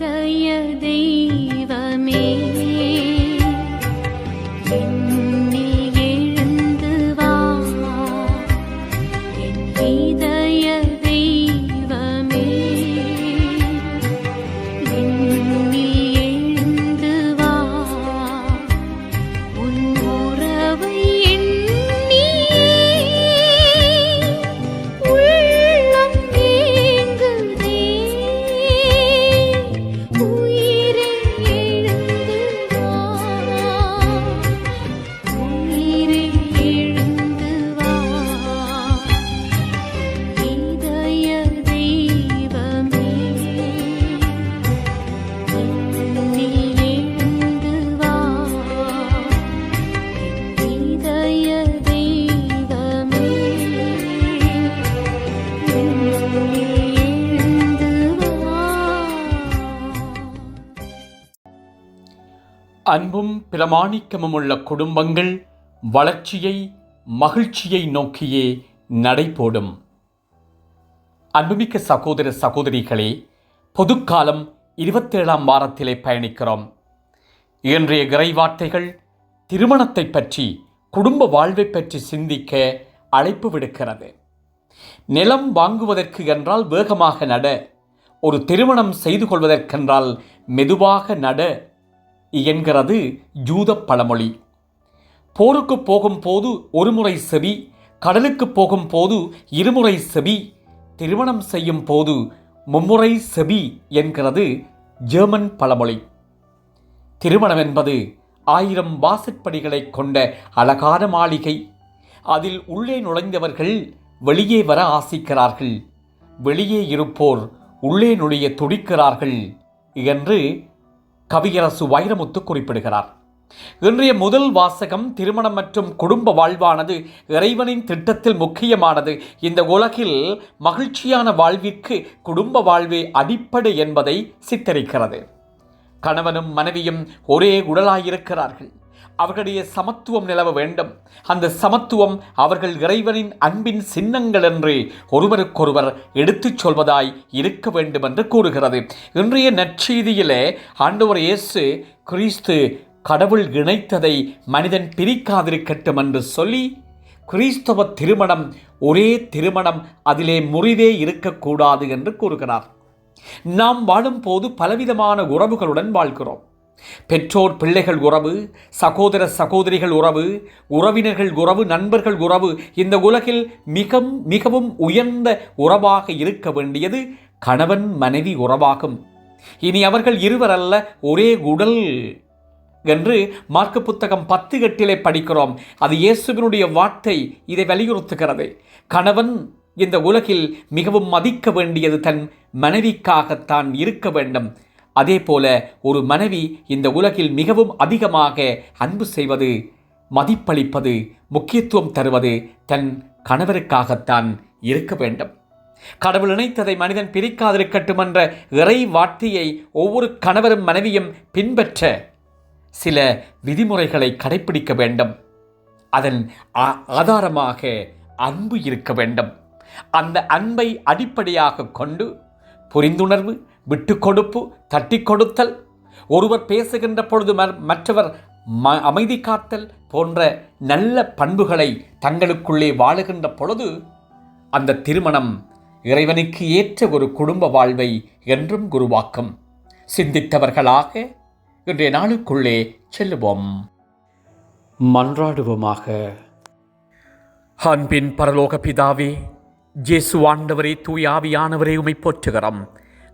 य देव அன்பும் பிரமாணிக்கமும் உள்ள குடும்பங்கள் வளர்ச்சியை மகிழ்ச்சியை நோக்கியே நடைபோடும். அன்புமிக்க சகோதர சகோதரிகளே பொதுக்காலம் இருபத்தேழாம் வாரத்திலே பயணிக்கிறோம். இன்றைய இறைவார்த்தைகள் திருமணத்தை பற்றி குடும்ப வாழ்வை பற்றி சிந்திக்க அழைப்பு விடுக்கிறது. நிலம் வாங்குவதற்கு என்றால் வேகமாக நட ஒரு திருமணம் செய்து கொள்வதற்கென்றால் மெதுவாக நட என்கிறது யூத பழமொழி. போருக்கு போகும்போது ஒருமுறை செவி கடலுக்கு போகும்போது இருமுறை செவி திருமணம் செய்யும் போது மும்முறை செவி என்கிறது ஜெர்மன் பழமொழி. திருமணம் என்பது ஆயிரம் வாசற்படிகளை கொண்ட அழகான மாளிகை. அதில் உள்ளே நுழைந்தவர்கள் வெளியே வர ஆசிக்கிறார்கள். வெளியே இருப்போர் உள்ளே நுழைய துடிக்கிறார்கள் என்று கவியரசு வைரமுத்து குறிப்பிடுகிறார். இன்றைய முதல் வாசகம் திருமணம் மற்றும் குடும்ப வாழ்வானது இறைவனின் திட்டத்தில் முக்கியமானது. இந்த உலகில் மகிழ்ச்சியான வாழ்விற்கு குடும்ப வாழ்வே அடிப்படை என்பதை சித்தரிக்கிறது. கணவனும் மனைவியும் ஒரே உடலாயிருக்கிறார்கள். அவர்களுடைய சமத்துவம் நிலவ வேண்டும். அந்த சமத்துவம் அவர்கள் இறைவனின் அன்பின் சின்னங்கள் என்று ஒருவருக்கொருவர் எடுத்துச் சொல்வதாய் இருக்க வேண்டும் என்று கூறுகிறது. இன்றைய நற்செய்தியிலே ஆண்டவர் இயேசு கிறிஸ்து கடவுள் இணைத்ததை மனிதன் பிரிக்காதிருக்கட்டும் என்று சொல்லி கிறிஸ்தவ திருமணம் ஒரே திருமணம் அதிலே முறிவே இருக்கக்கூடாது என்று கூறுகிறார். நாம் வாழும்போது பலவிதமான உறவுகளுடன் வாழ்கிறோம். பெற்றோர் பிள்ளைகள் உறவு சகோதர சகோதரிகள் உறவு உறவினர்கள் உறவு நண்பர்கள் உறவு இந்த உலகில் மிக மிகவும் உயர்ந்த உறவாக இருக்க வேண்டியது கணவன் மனைவி உறவாகும். இனி அவர்கள் இருவர் அல்ல ஒரே உடல் என்று மார்க்கு புத்தகம் பத்து எட்டிலே படிக்கிறோம். அது இயேசுவினுடைய வார்த்தை இதை வலியுறுத்துகிறது. கணவன் இந்த உலகில் மிகவும் மதிக்க வேண்டியது தன் மனைவிக்காகத்தான் இருக்க வேண்டும். அதே போல ஒரு மனைவி இந்த உலகில் மிகவும் அதிகமாக அன்பு செய்வது மதிப்பளிப்பது முக்கியத்துவம் தருவது தன் கணவருக்காகத்தான் இருக்க வேண்டும். கடவுள் இணைத்ததை மனிதன் பிரிக்காதிருக்கட்டும் என்ற இறை வார்த்தையை ஒவ்வொரு கணவரும் மனைவியும் பின்பற்ற சில விதிமுறைகளை கடைப்பிடிக்க வேண்டும். அதன் ஆ- ஆதாரமாக அன்பு இருக்க வேண்டும். அந்த அன்பை அடிப்படையாக கொண்டு புரிந்துணர்வு விட்டு கொடுப்பு தட்டி கொடுத்தல் ஒருவர் பேசுகின்ற பொழுது மற்றவர் ம அமைதி காத்தல் போன்ற நல்ல பண்புகளை தங்களுக்குள்ளே வாழுகின்ற பொழுது அந்த திருமணம் இறைவனுக்கு ஏற்ற ஒரு குடும்ப வாழ்வை என்றும் குருவாக்கும் சிந்தித்தவர்களாக இன்றைய நாளுக்குள்ளே செல்லுவோம். மன்றாடுவோமாக. அன்பின் பரலோக பிதாவே ஜேசு ஆண்டவரே உமை போற்றுகிறோம்.